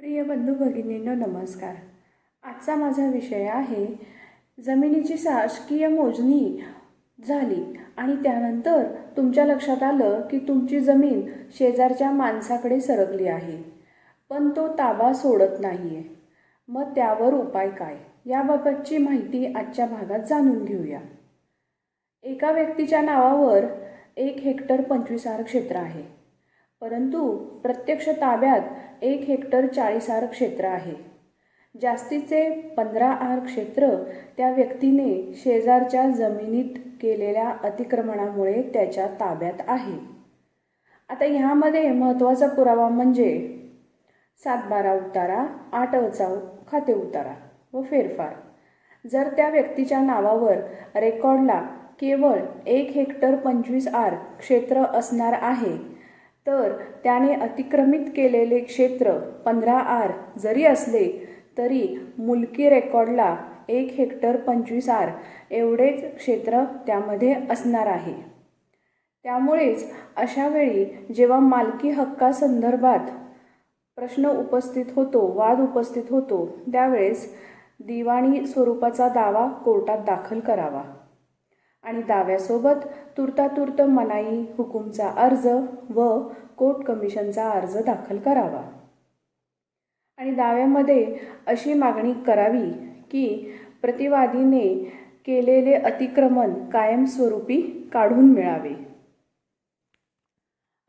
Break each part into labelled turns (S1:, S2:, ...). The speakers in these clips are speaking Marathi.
S1: प्रिय बंधू भगिनींनो नमस्कार. आजचा माझा विषय आहे जमिनीची शासकीय मोजणी झाली आणि त्यानंतर तुमच्या लक्षात आलं की तुमची जमीन शेजारच्या माणसाकडे सरकली आहे पण तो ताबा सोडत नाही आहे मग त्यावर उपाय काय? याबाबतची माहिती आजच्या भागात जाणून घेऊया. एका व्यक्तीच्या नावावर एक हेक्टर पंचवीस आर क्षेत्र आहे. परंतु प्रत्यक्ष ताब्यात एक हेक्टर चाळीस आर क्षेत्र आहे. जास्तीचे पंधरा आर क्षेत्र त्या व्यक्तीने शेजारच्या जमिनीत केलेल्या अतिक्रमणामुळे त्याच्या ताब्यात आहे. आता ह्यामध्ये महत्त्वाचा पुरावा म्हणजे सातबारा उतारा आठ अचाव खाते उतारा व फेरफार. जर त्या व्यक्तीच्या नावावर रेकॉर्डला केवळ एक हेक्टर पंचवीस आर क्षेत्र असणार आहे तर त्याने अतिक्रमित केलेले क्षेत्र पंधरा आर जरी असले तरी मुलकी रेकॉर्डला एक हेक्टर पंचवीस आर एवढेच क्षेत्र त्यामध्ये असणार आहे. त्यामुळेच अशावेळी जेव्हा मालकी हक्कासंदर्भात प्रश्न उपस्थित होतो वाद उपस्थित होतो त्यावेळेस दिवाणी स्वरूपाचा दावा कोर्टात दाखल करावा. आणि दाव्यासोबत तुर्तातुर्त मनाई हुकूमचा अर्ज व कोर्ट कमिशनचा अर्ज दाखल करावा. आणि दाव्यामध्ये अशी मागणी करावी की प्रतिवादीने केलेले अतिक्रमण कायमस्वरूपी काढून मिळावे.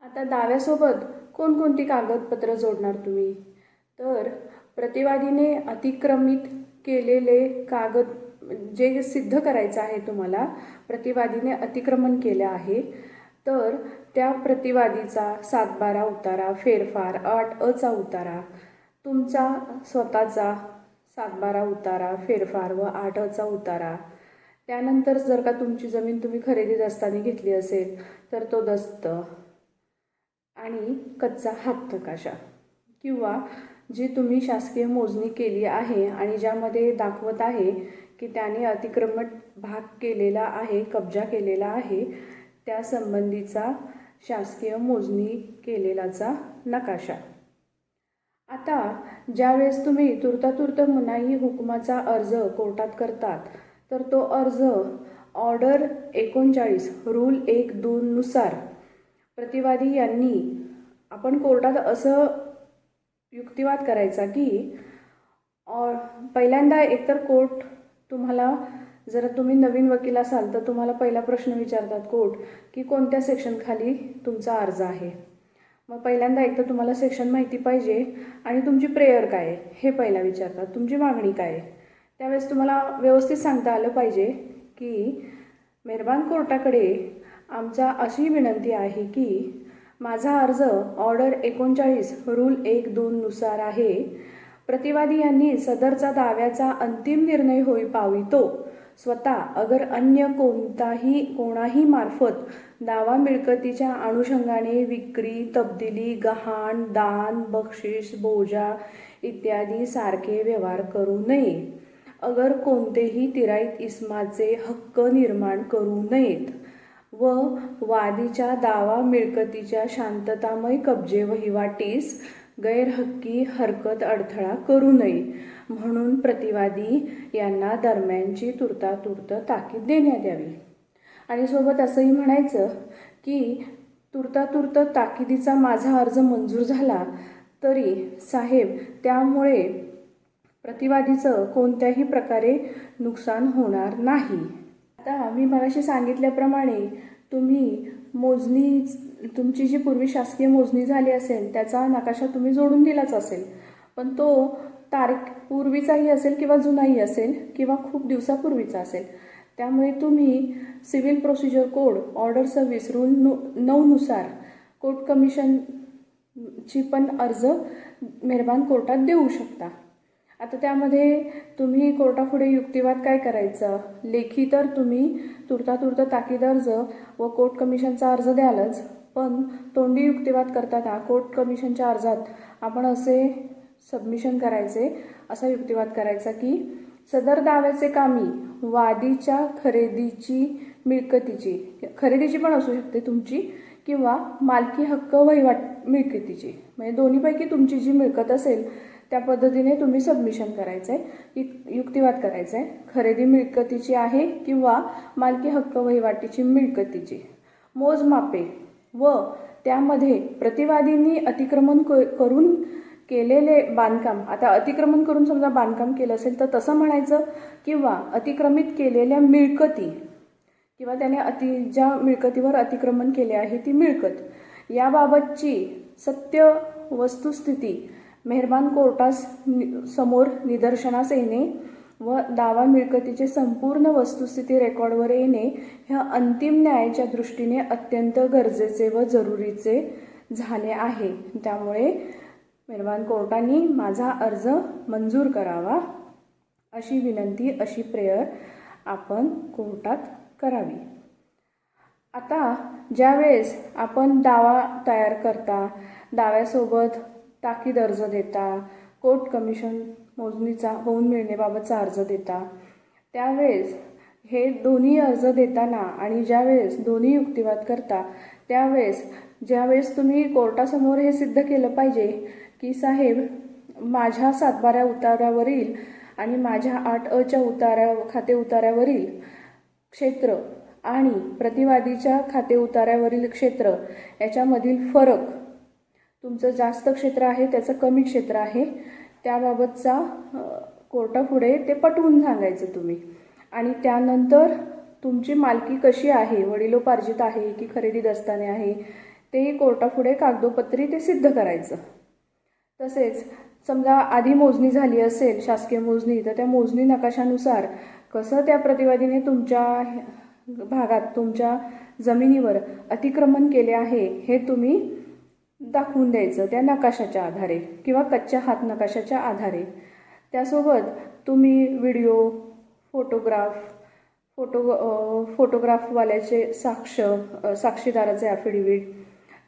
S1: आता दाव्यासोबत कोणकोणती कागदपत्र जोडणार तुम्ही? तर प्रतिवादीने अतिक्रमित केलेले कागद जे सिद्ध करायचं आहे तुम्हाला प्रतिवादीने अतिक्रमण केलं आहे तर त्या प्रतिवादीचा सातबारा उतारा फेरफार आठ अचा उतारा तुमचा स्वतःचा सातबारा उतारा फेरफार व आठ अचा उतारा. त्यानंतर जर का तुमची जमीन तुम्ही खरेदी दस्ताने घेतली असेल तर तो दस्त आणि कच्चा हात नकाशा किंवा जी तुम्ही शासकीय मोजणी केली आहे आणि ज्यामध्ये दाखवत आहे की त्याने अतिक्रमण भाग केलेला आहे कब्जा केलेला आहे त्या संबंधीचा शासकीय मोजणी केलेलाचा नकाशा. आता ज्यावेळेस तुम्ही तुर्तातुर्त मनाई हुकुमाचा अर्ज कोर्टात करतात तर तो अर्ज ऑर्डर एकोणचाळीस रूल एक दोननुसार प्रतिवादी यांनी आपण कोर्टात असं युक्तिवाद करायचा की ऑ पहिल्यांदा एकतर कोर्ट तुम्हाला जर तुम्ही नवीन वकील असाल तर तुम्हाला पहिला प्रश्न विचारतात कोर्ट की कोणत्या सेक्शनखाली तुमचा अर्ज आहे? मग पहिल्यांदा एकतर तुम्हाला सेक्शन माहिती पाहिजे आणि तुमची प्रेयर काय आहे हे पहिला विचारतात. तुमची मागणी काय आहे? त्यावेळेस तुम्हाला व्यवस्थित सांगता आलं पाहिजे की मेहरबान कोर्टाकडे आमचा अशी विनंती आहे की माझा अर्ज ऑर्डर एकोणचाळीस रूल एक दोननुसार आहे. प्रतिवादी यांनी सदरचा दाव्याचा अंतिम निर्णय होई पावितो. स्वतः अगर अन्य कोणताही कोणाही मार्फत दावा मिळकतीच्या अनुषंगाने विक्री तब्दिली गहाण दान बक्षीस बोजा इत्यादी सारखे व्यवहार करू नये. अगर कोणतेही तिराईत इस्माचे हक्क निर्माण करू नयेत. व वादीच्या दावा मिळकतीच्या शांततामय कब्जे वहिवाटीस गैरहक्की हरकत अडथळा करू नये म्हणून प्रतिवादी यांना दरम्यानची तुर्तातुर्त ताकीद देण्यात यावी. आणि सोबत असंही म्हणायचं की तुर्तातुर्त ताकिदीचा माझा अर्ज मंजूर झाला तरी साहेब त्यामुळे प्रतिवादीचं कोणत्याही प्रकारे नुकसान होणार नाही. आता मी मगाशी सांगितल्याप्रमाणे तुम्ही मोजणी तुमची जी पूर्वी शासकीय मोजणी झाली असेल त्याचा नकाशा तुम्ही जोडून दिलाच असेल. पण तो तारीख पूर्वीचाही असेल किंवा जुनाही असेल किंवा खूप दिवसापूर्वीचा असेल. त्यामुळे तुम्ही सिव्हिल प्रोसिजर कोड ऑर्डर सव्वीस रूल नु नऊनुसार कोर्ट कमिशनची पण अर्ज मेहरबान कोर्टात देऊ शकता. आता त्यामध्ये तुम्ही कोर्टापुढे युक्तिवाद काय करायचं? लेखी तर तुम्ही तुर्तातुर्त ताकीद अर्ज व कोर्ट कमिशनचा अर्ज द्यालच. पण तोंडी युक्तिवाद करताना कोर्ट कमिशनच्या अर्जात आपण असे सबमिशन करायचे असा युक्तिवाद करायचा की सदर दाव्याचे कामी वादीच्या खरेदीची मिळकतीची खरेदीची पण असू शकते तुमची किंवा मालकी हक्क वहिवाट मिळकतीची. म्हणजे दोन्हीपैकी तुमची जी मिळकत असेल त्या पद्धतीने तुम्ही सबमिशन करायचं आहे युक्तिवाद करायचा आहे खरेदी मिळकतीची आहे किंवा मालकी हक्क वहिवाटीची मिळकतीची. मोजमापे व त्यामध्ये प्रतिवादींनी अतिक्रमण क- करून केलेले बांधकाम आता अतिक्रमण करून समजा बांधकाम केलं असेल तर तसं म्हणायचं किंवा अतिक्रमित केलेल्या मिळकती किंवा त्याने अति ज्या मिळकतीवर अतिक्रमण केले आहे ती मिळकत याबाबतची सत्य वस्तुस्थिती मेहरबान कोर्टास नि- समोर निदर्शनास येणे व दावा मिळकतीचे संपूर्ण वस्तुस्थिती रेकॉर्डवर येणे ह्या अंतिम न्यायाच्या दृष्टीने अत्यंत गरजेचे व जरुरीचे झाले आहे. त्यामुळे मेहरबान कोर्टाने माझा अर्ज मंजूर करावा अशी विनंती अशी प्रेयर आपण कोर्टात करावी. आता ज्यावेळेस आपण दावा तयार करता दाव्यासोबत ताकीद अर्ज देता कोर्ट कमिशन मोजणीचा होऊन मिळणेबाबतचा अर्ज देता. त्यावेळेस हे दोन्ही अर्ज देताना आणि ज्यावेळेस दोन्ही युक्तिवाद करता त्यावेळेस ज्यावेळेस तुम्ही कोर्टासमोर हे सिद्ध केलं पाहिजे की साहेब माझ्या सातबाऱ्या उतारावरील आणि माझ्या आठ अच्या उतारा खाते उतार्यावरील क्षेत्र आणि प्रतिवादीच्या खाते उतार्यावरील क्षेत्र याच्यामधील फरक तुमचं जास्त क्षेत्र आहे त्याचं कमी क्षेत्र आहे. त्याबाबतचा कोर्टापुढे ते पटवून सांगायचं तुम्ही. आणि त्यानंतर तुमची मालकी कशी आहे वडिलोपार्जित आहे की खरेदी दस्ताने आहे ते कोर्टापुढे कागदोपत्री ते सिद्ध करायचं. तसेच समजा आधी मोजणी झाली असेल शासकीय मोजणी तर त्या मोजणी नकाशानुसार कसं त्या प्रतिवादीने तुमच्या भागात तुमच्या जमिनीवर अतिक्रमण केले आहे हे तुम्ही दाखवून द्यायचं त्या नकाशाच्या आधारे किंवा कच्च्या हात नकाशाच्या आधारे. त्यासोबत तुम्ही व्हिडिओ फोटोग्राफ फोटो फोटोग्राफवाल्याचे साक्ष साक्षीदाराचे ॲफिडेविट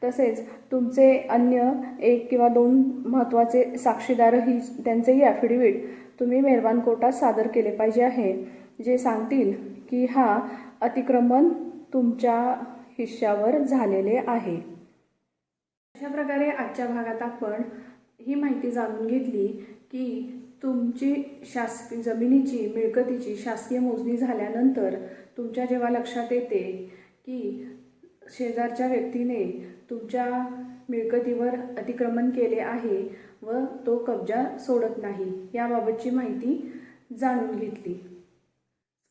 S1: तसेच तुमचे अन्य एक किंवा दोन महत्त्वाचे साक्षीदारही त्यांचेही ॲफिडेविट तुम्ही मेहरबान कोर्टात सादर केले पाहिजे आहे जे सांगतील की हा अतिक्रमण तुमच्या हिश्श्यावर झालेले आहे. अशा प्रकारे आजच्या भागात आपण ही माहिती जाणून घेतली की तुमची शासकीय जमिनीची मिळकतीची शासकीय मोजणी झाल्यानंतर तुमच्या जेव्हा लक्षात येते की शेजारच्या व्यक्तीने तुमच्या मिळकतीवर अतिक्रमण केले आहे व तो कब्जा सोडत नाही याबाबतची माहिती जाणून घेतली.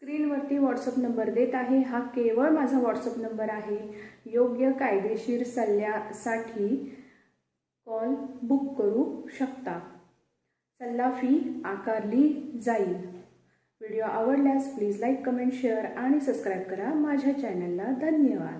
S1: स्क्रीनवरती व्हॉट्सअप नंबर देत आहे. हा केवळ माझा व्हॉट्सअप नंबर आहे. योग्य कायदेशीर सल्ल्यासाठी कॉल बुक करू शकता. सल्ला फी आकारली जाईल. व्हिडिओ आवडल्यास प्लीज लाईक कमेंट शेअर आणि सबस्क्राईब करा. माझ्या चॅनलला धन्यवाद.